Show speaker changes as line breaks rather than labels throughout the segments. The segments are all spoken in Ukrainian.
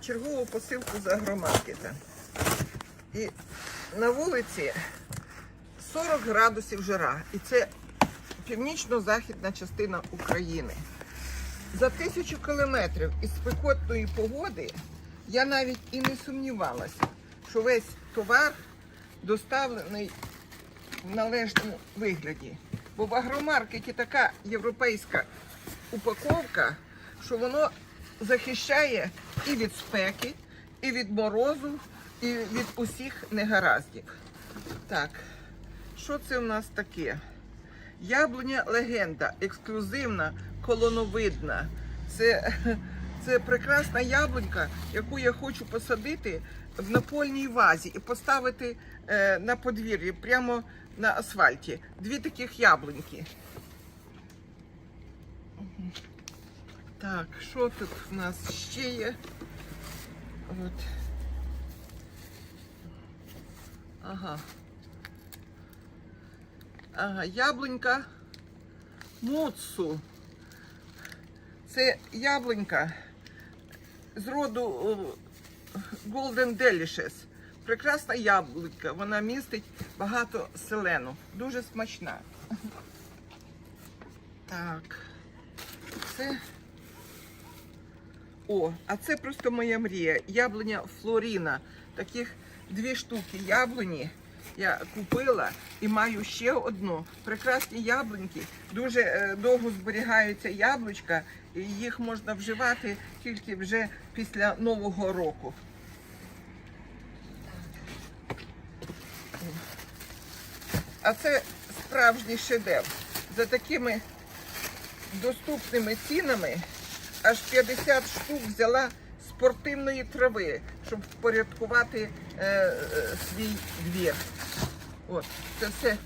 чергову посилку з агромаркета. І на вулиці 40 градусів жара. І це північно-західна частина України. За тисячу кілометрів із спекотної погоди я навіть і не сумнівалася, що весь товар доставлений в належному вигляді. Бо в агромаркеті така європейська упаковка, що воно захищає і від спеки, і від морозу, і від усіх негараздів. Так, що це в нас таке? Яблуня легенда, ексклюзивна, колоновидна. Це, це прекрасна яблунька, яку я хочу посадити в напольній вазі і поставити е, на подвір'ї, прямо на асфальті. Дві таких яблуньки. Так, що тут в нас ще є? От. Ага. Ага, яблунька Муцу. Це яблунька з роду е, Golden Delicious. Прекрасна яблунька. Вона містить багато селену. Дуже смачна. Так. Це. О, а це просто моя мрія. Яблуня Флоріна. Таких дві штуки яблуні я купила і маю ще одну. Прекрасні яблуньки. Дуже е, довго зберігаються яблучка, і їх можна вживати тільки вже після Нового року. А це справжній шедевр. За такими доступними цінами аж 50 штук взяла спортивної трави, щоб впорядкувати е, е, свій двір. От, це все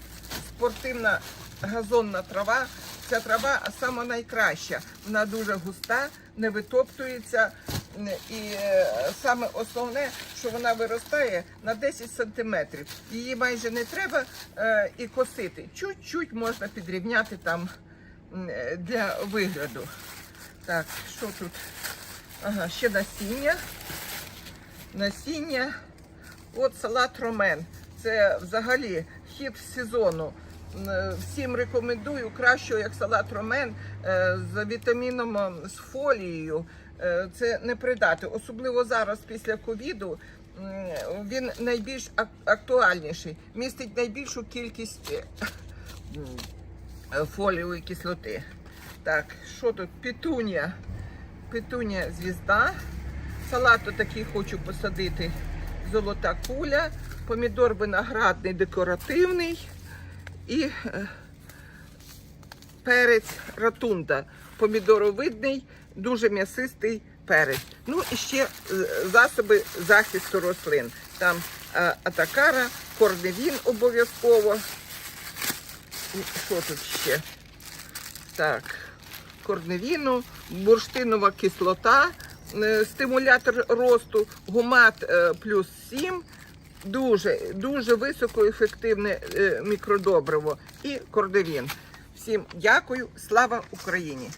спортивна газонна трава. Ця трава сама найкраща. Вона дуже густа, не витоптується. І е, саме основне, що вона виростає на 10 сантиметрів. Її майже не треба е, і косити. Чуть-чуть можна підрівняти там е, для вигляду. Так, що тут? Ага, ще насіння. Насіння. От салат ромен. Це взагалі хід сезону. Е, Всім рекомендую кращого, як салат ромен е, з вітаміном з фолією. Е, Це не придати. Особливо зараз після ковіду він найбільш актуальніший, містить найбільшу кількість фолієвої кислоти. Так, що тут? Петунія. Петунія звізда. Салат такий хочу посадити. Золота куля, помідор виноградний декоративний і е, перець ратунда. Помідоровидний, дуже м'ясистий перець. Ну і ще е, засоби захисту рослин. Там е, атакара, корневін обов'язково. Що тут ще? Так, корневіну, бурштинова кислота, е, стимулятор росту, гумат е, плюс 7, дуже, дуже високоефективне е, мікродобриво і корневін. Всім дякую, слава Україні!